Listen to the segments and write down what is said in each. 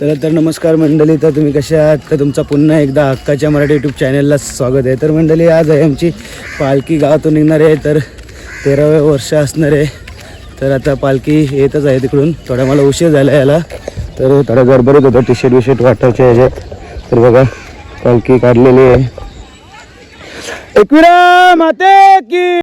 चला तर नमस्कार मंडळी तर तुम्ही कसे आहात? तर तुमचा पुन्हा एकदा हक्काच्या मराठी यूट्यूब चॅनलला स्वागत आहे. तर मंडळी आज आहे आमची पालखी गावातून निघणार आहे. तर तेराव्या वर्ष असणार आहे. तर आता पालखी येतच आहे तिकडून. थोडा मला उशीर झाला याला. तर थोडा गडबडीत होता. टी शर्ट विशर्ट वाटायच्या ह्याच्यात तर बघा पालखी काढलेली आहे. एकविरा माते की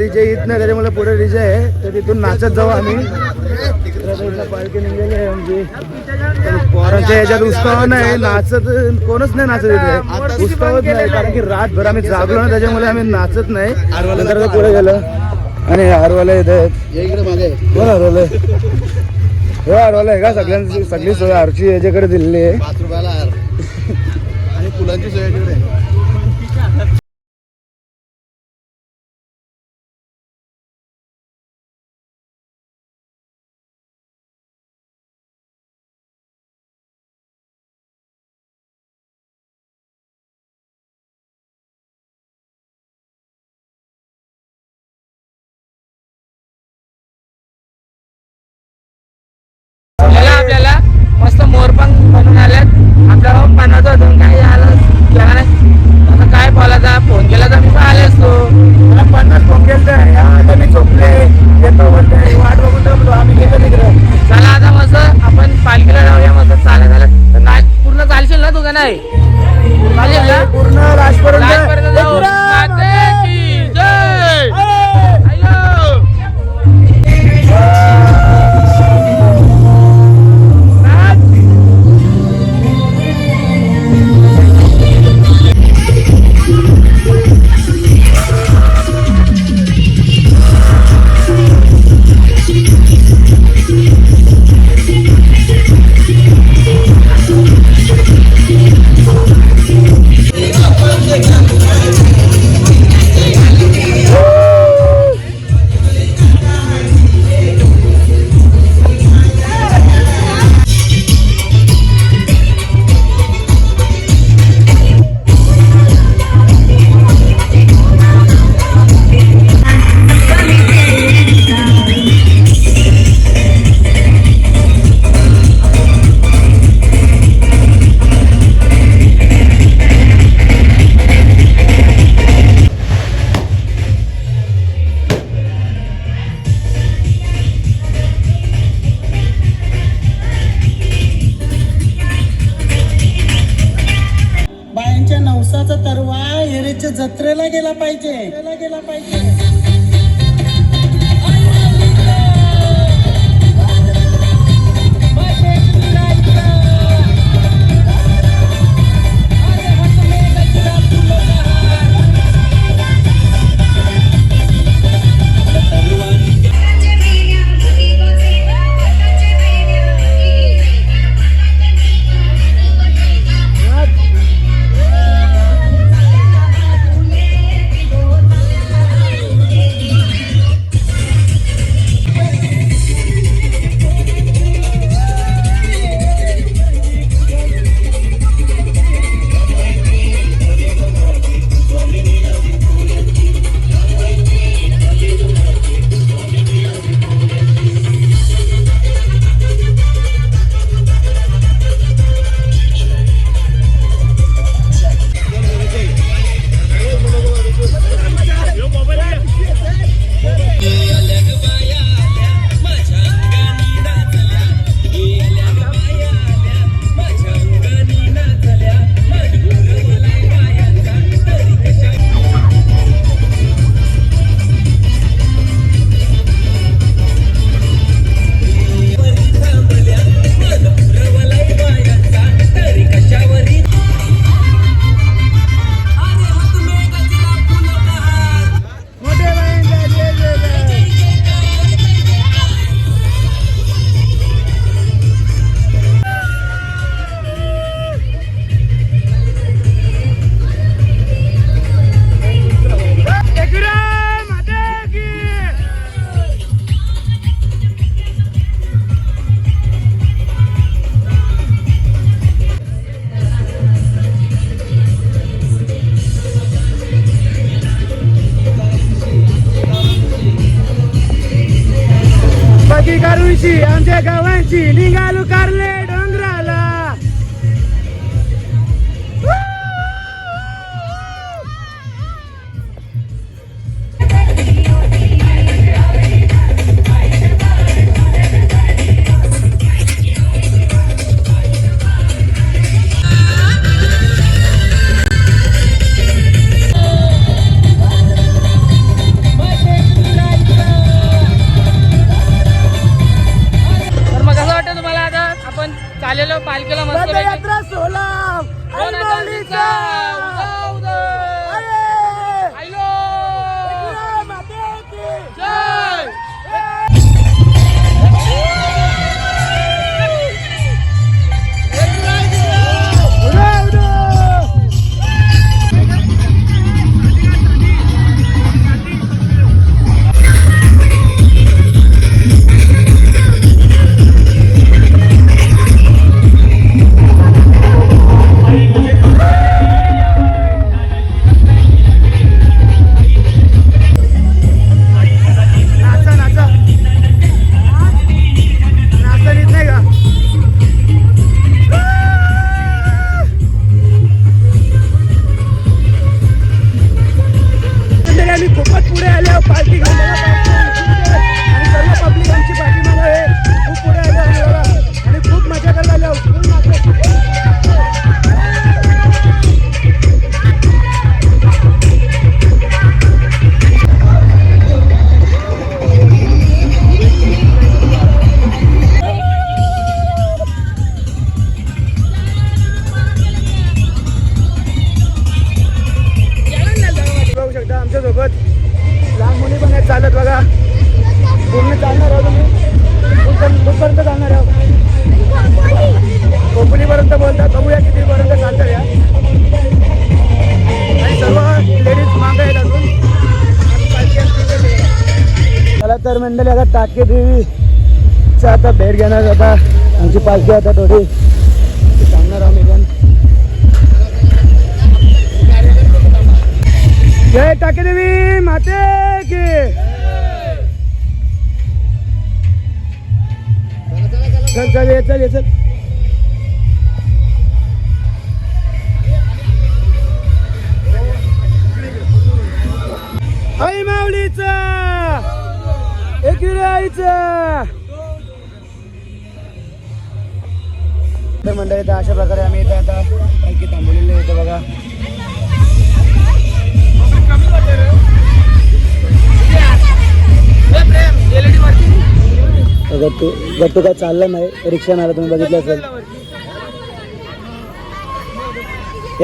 डीजे येत नाही त्याच्यामुळे पुढे डीजे आहे तर तिथून नाचत जाऊ आम्ही. पालखी निघाली आहे आमची. तर पोरांच्या ह्याच्यात उत्सव नाही नाचत कोणच नाही नाचत इथे. उत्सवच नाही कारण की रातभर आम्ही जागलो ना त्याच्यामुळे आम्ही नाचत नाही. नंतर पुढे गेलं. आणि हारवाला येत कोण हरवलंय हो हरवलंय आहे का? सगळ्यांची सगळी सोय आरची याच्याकडे दिलेली आहे. आणि फुलांची सोय बनवून आल्यात आपल्याला पानाचं होतं काही आलं नाही आता काय बोलायचा? फोन केला तर मी आले असतो. पन्नास फोन केले आता मी झोपले. येतो म्हणते वाट बघून थांबलो आम्ही गेलो तिकडे चला आता मस्त आपण पालखीला जाऊया मस्त. चालत झालं तर नाच पूर्ण चालशील ना तू का नाही? चालेल ना? देवीचा आता भेट घेणार आता. आमची पालखी आता थोडी. सांगणार आम्ही पण. जय टाके देवी माते की. चल चल ये चल ये चल. आई माऊलीचा. तर मंडळी तर अशा प्रकारे आम्ही इथं आता पालखी थांबवलेली इथं बघा. गट्टू गट्टू काय चालला नाही. रिक्षा आला तुम्ही बघितलं असेल.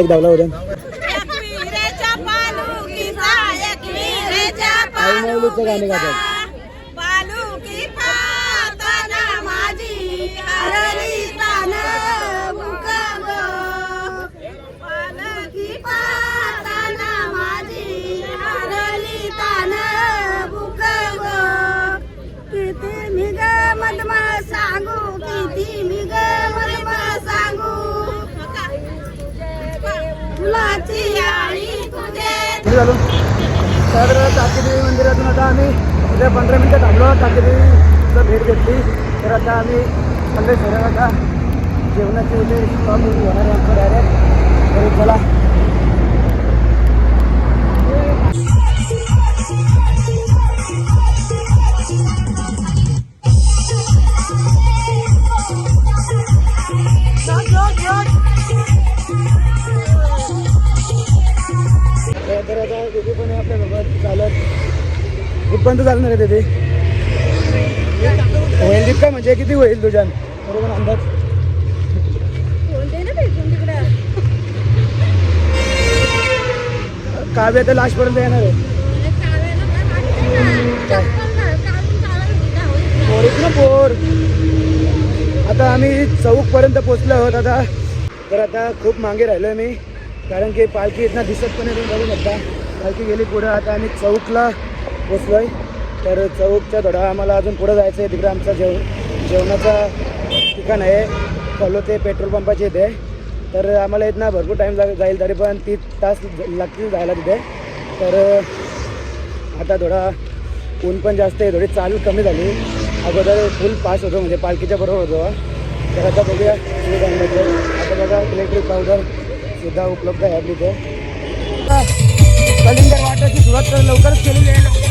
एक धावला होता एकविरेच्या आई गाणे गातात. झालो. साधारण टाकेदेवी मंदिरातून आता आम्ही उद्या पंधरा मिनिटं थांबलो. टाकेदेवीला भेट घेतली. तर आता आम्ही पंधरा शहरात आता जेवणाचे इथे स्टॉप होणार आहे आमचं डायरेक्ट तरी चला. तर आता तिथे पण आहे आपल्यासोबत चालत कुठपर्यंत चालणार आहे तिथे होईल तितका म्हणजे किती होईल तुझ्यान बरोबर अंदाज. काव्य तर लास्टपर्यंत येणार आहे. ना पोर आता आम्ही चौकपर्यंत पोचलो आहोत आता. तर आता खूप मागे राहिलो मी. कारण की पालखी इथनं दिसत पण तुम्ही बघू शकता. पालखी गेली पुढं आता आम्ही चौकला पोचलो आहे तर चौकच्या थोडा आम्हाला अजून पुढं जायचं आहे तिकडे आमचं जेव जेवणाचा ठिकाण आहे. फॉलो ते पेट्रोल पंपाचे इथे. तर आम्हाला इथं भरपूर टाईम जाईल तरी पण तीस तास लागतील जायला तिथे. तर आता थोडा ऊन पण जास्त आहे थोडी चाल कमी झाली. अगोदर फुल पास होतो म्हणजे पालखीच्या बरोबर होतो. तर आता बघूया सुविधा आणण्याचं. आता बघा इलेक्ट्रिक पावडर सुद्धा उपलब्ध आहे आपली इथे. कलिंगड वाटाची सुरुवात तर लवकरच केलेली आहे लवकर आहे.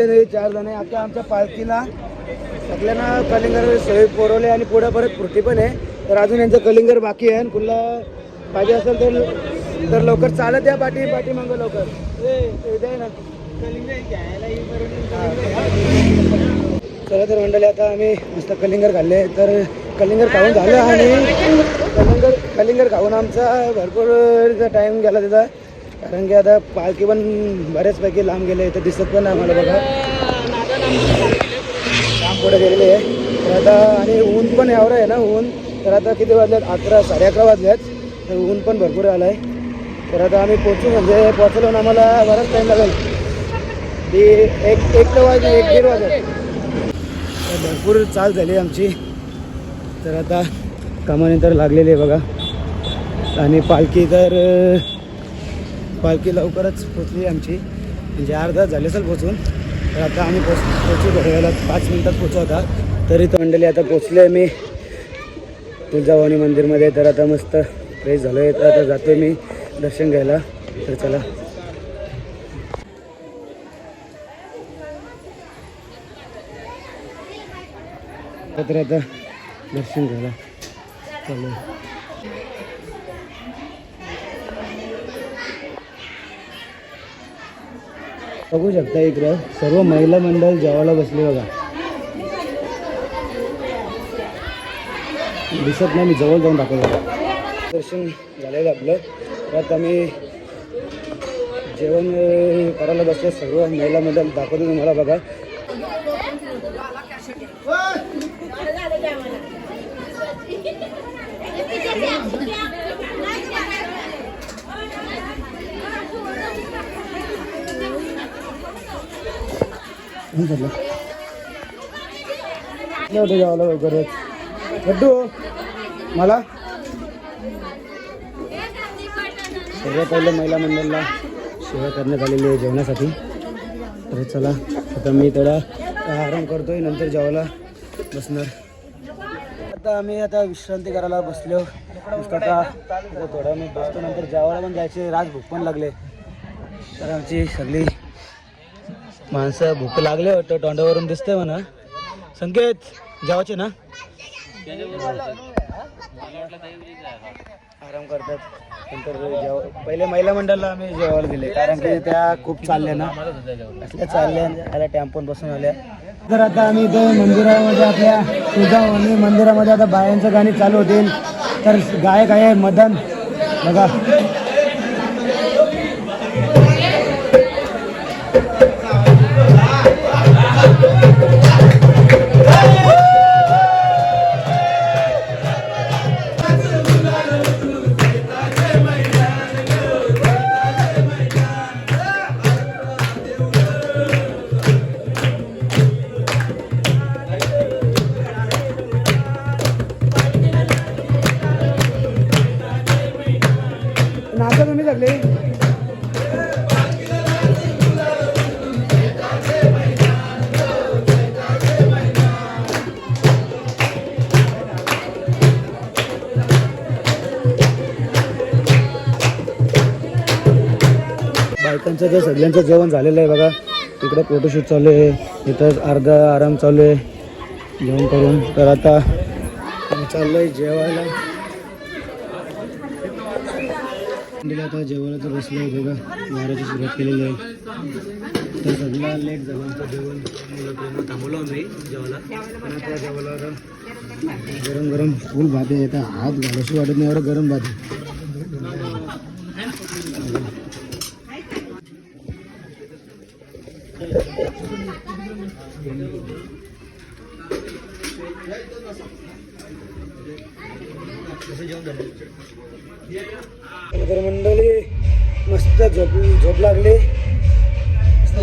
कलिंगर नाही चार जण आता आमच्या पालखीला सगळ्यांना कलिंगर सोय पुरवले आणि पुढे परत फुर्ती पण आहे. तर अजून यांचं कलिंगर बाकी आहे. आणि कुठला पाहिजे असेल तर तर लवकर चालत या पाठी पाठी मग लवकर. ते ना. चला तर मंडळी आता आम्ही मस्त कलिंगर खाल्ले. तर कलिंगर खाऊन झालं आणि कलिंगर कलिंगर खाऊन आमचा भरपूर टाईम गेला त्याचा कारण की आता पालखी पण बऱ्याचपैकी लांब गेले तर दिसत पण आम्हाला बघा. लांब पुढे गेलेले आहे. तर आता आणि ऊन पण यावर आहे ना ऊन. तर आता किती वाजल्यात अकरा साडे अकरा वाजल्यात तर ऊन पण भरपूर आलं आहे तर आता आम्ही पोचू म्हणजे पोचलो ना आम्हाला बराच टाईम लागेल. ती एक एक तर वाजले एक दीड वाजेल. तर भरपूर चाल झाली आमची. तर आता कामानंतर लागलेली आहे बघा. आणि पालखी तर पालखी लवकरच पोचली आमची. म्हणजे अर्धा झाले असेल पोचून तर आता आम्ही पोच पोचू थोड्या पाच मिनटात पोचवता तरी तो मंडळी आता पोचले मी. तुळजाभवानी मंदिरमध्ये तर आता मस्त फ्रेश झालो आहे तर आता जातो मी दर्शन घ्यायला. तर चला. तर आता दर्शन घ्यायला. चालू बघू शकता इकडं सर्व महिला मंडळ जेवायला बसले बघा. दिसत नाही मी जवळ जाऊन दाखवतो. दर्शन झालेलं आपलं. तर आता मी जेवण करायला बसले. सर्व महिला मंडळ दाखवतो तुम्हाला बघा. कोण चाललं? जेवायला लवकरच गड्डू मला सगळ्यात पहिलं महिला मंडळाला सेवा करण्यात आलेली आहे जेवणासाठी तर चला आता मी त्याला आराम करतोय नंतर जेवायला बसणार आता आम्ही आता विश्रांती करायला बसलो. नुसतं आता थोडा मी बसतो नंतर जेवायला पण जायचे. राज भूक पण लागले. तर आमची सगळी माणसं भूक लागले वाटतं तोंडावरून दिसतंय म्हणा. संकेत जेवायचे ना? आराम करतात. नंतर जेव पहिले महिला मंडळाला आम्ही जेवायला दिले कारण की त्या खूप चालल्या ना. असल्या चालल्या आल्या टेम्पोन बसून आल्या. तर आता आम्ही इथे मंदिरामध्ये आपल्या तुळजाभवानी मंदिरामध्ये आता बायांचं गाणी चालू होतील. तर गायक आहे मदन. बघा. नाचा बायकांचं तर सगळ्यांचं जेवण झालेलं आहे बघा. तिकडे फोटोशूट चालू आहे. इथं अर्धा आराम चालू आहे. जेवण करून. तर आता आम्ही आहे जेवायला. दिला आता जेवायला तर बसलो आहे बघा. वाराची सुरुवात केलेली आहे. तर सगळं लेट झालं. जेवण थांबवलो आम्ही जेवायला. पण आता जेवायला गरम गरम फुल भात आहे आता हात घालाशी वाटत नाही एवढं गरम भात. आहे झोप झोप लागली.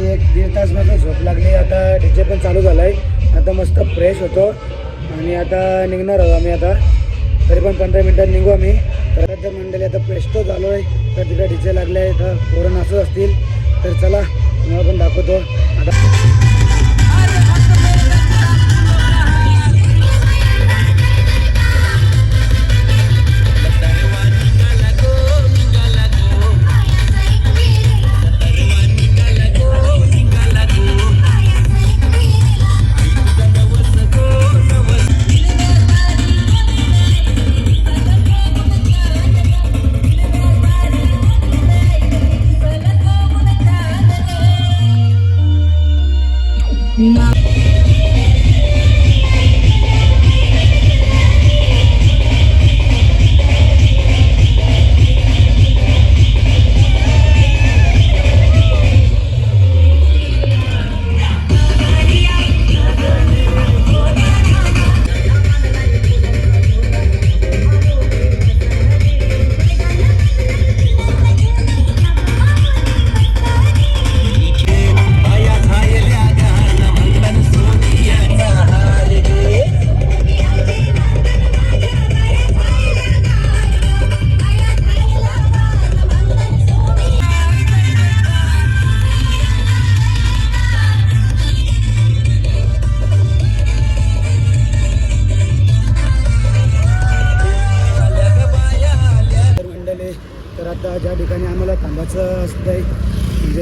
एक दीड तास मात्र झोप लागली. आता डीजे पण चालू झाला आहे आता मस्त फ्रेश होतो. आणि आता निघणार आहोत आम्ही आता. तरी पण पंधरा मिनटात निघू आम्ही. तर जर मंडळी आता पेस्टो झालो आहे तर तिथे डीजे लागले आहे तर पोरं नाचत असतील. तर चला तुम्हाला पण दाखवतो.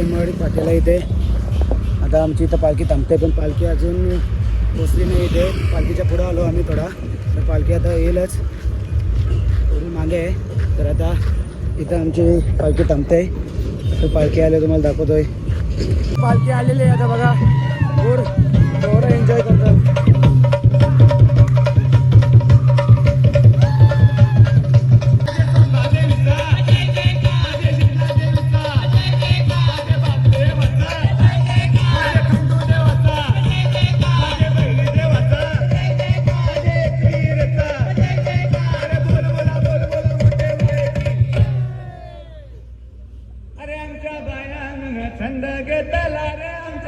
म्हणजे पाटीला इथे. आता आमची इथं पालखी थांबते पण पालखी अजून पोचली नाही इथे. पालखीच्या पुढं आलो आम्ही थोडा तर पालखी आता येईलच. थोडी मागे आहे. तर आता इथं आमची पालखी थांबते. तर पालखी आले तुम्हाला दाखवतोय. पालखी आलेली आहे आता बघा. पूर एन्जॉय करतात.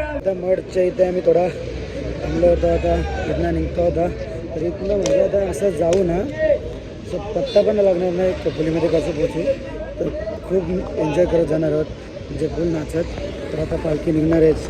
आता मडच्या इथे आम्ही थोडा थांबलो होतो आता इथनं निघतो होता तर इथनं म्हणजे आता असं जाऊ ना असं पत्ता पण लागणार नाही कपोलीमध्ये कसं पोचू तर खूप एन्जॉय करत जाणार आहोत. म्हणजे फुल नाचत. तर आता पालखी निघणार आहेच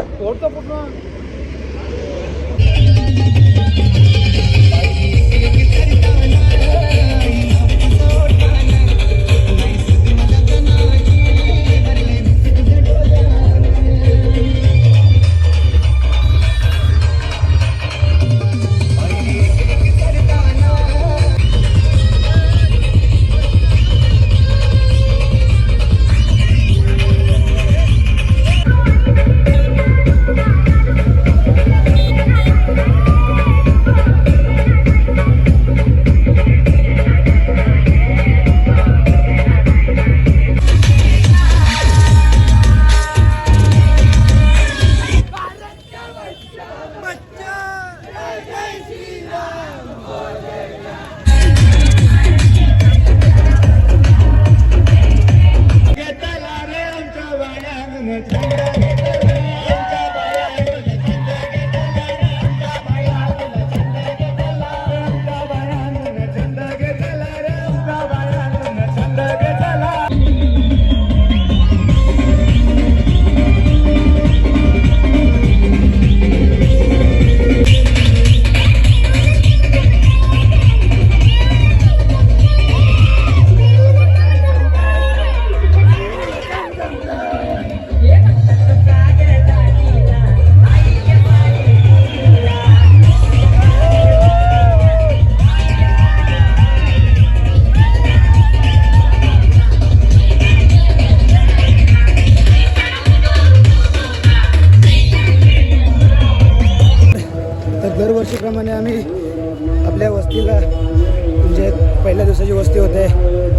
सुरुवातीला म्हणजे पहिल्या दिवसाची वस्ती होते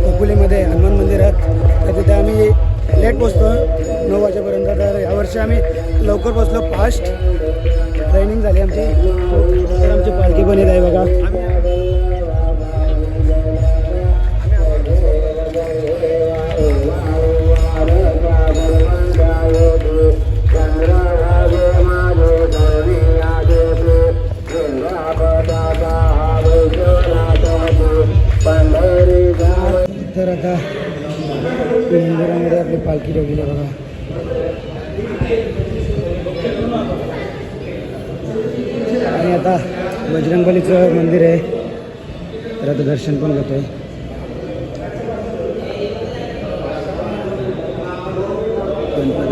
कोकुलीमध्ये हनुमान मंदिरात. तर तिथे आम्ही लेट पोचतो नऊ वाजेपर्यंत. तर यावर्षी आम्ही लवकर पोचलो फास्ट. ट्रेनिंग झाली आमची. तर आमची पालखी पण येत आहे बघा. तर आता मंदिरामध्ये आपली पालखी ठेवलेली आहे बघा. आणि आता बजरंगबलीचं मंदिर आहे. तर आता दर्शन पण घेतोय आहे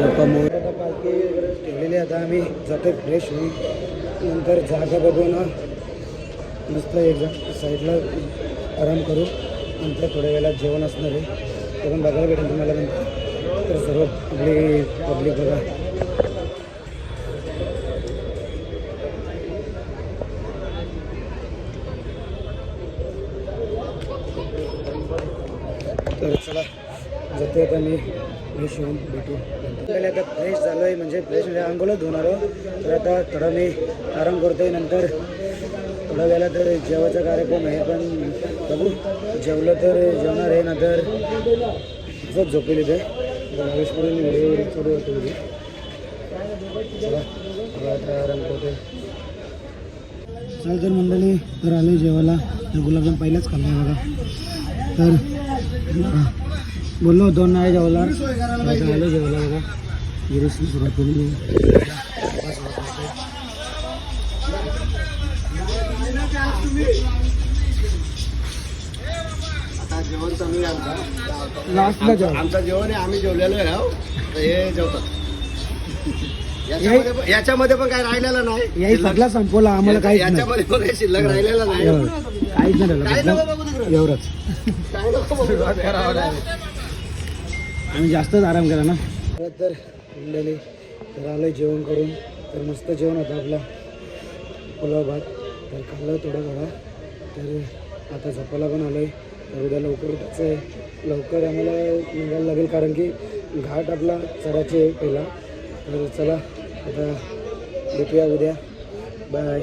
आता पालखी ठेवलेली आता आम्ही जातो फ्रेश होऊन. नंतर जागा बघून मस्त एक साईडला आराम करू. नंतर थोड्या वेळेला जेवण असणार आहे. ते पण बघायला भेटेल तुम्हाला नंतर. तर सर्व आपली पब्लिक बघा. तर चला जाते आता मी. फ्रेश होऊन भेटू. पहिले आता फ्रेश झालो आहे म्हणजे फ्रेश म्हणजे आंघोळच धुणार तर आता थोडा मी आराम आहे नंतर थोड्या वेळेला तर जेवायचा कार्यक्रम आहे पण बघू जेवलं तर जेवणार आहे ना तर. असंच झोपेल इथे. भावेशकडून व्हिडिओ सुरू होतो इथे. चल तर मंडळी तर आलो जेवायला. तर गुलाबजाम पहिलाच खाल्ला बघा. तर बोललो दोन नाही जेवला आलो जेवला बघा. गिरीशने सुरुवात केली आहे आमचं लास्टला जेवण आमचं जेवण आहे आम्ही जेवलेलो आहे हो. हे जेवतात. याच्यामध्ये पण- याच्यामध्ये पण काय राहिलेलं नाही. याही सगळा संपवला आम्हाला काहीच नाही. याच्यामध्ये पण काही शिल्लक राहिलेलं नाही. काहीच नाही. एवढंच. काय नको बघू. आम्ही जास्तच आराम केला ना. तर उरलेले तर आलो जेवण करून. तर मस्त जेवण होतं आपला. पुलाव भात. तर खाल्लं थोडं थोडा तर आता झोपायला पण आलो आहे तर उद्या लवकर उठायचं आहे लवकर आम्हाला निघायला लागेल कारण की घाट आपला चढायचे आहे पहिला. तर चला आता भेटूया उद्या. बाय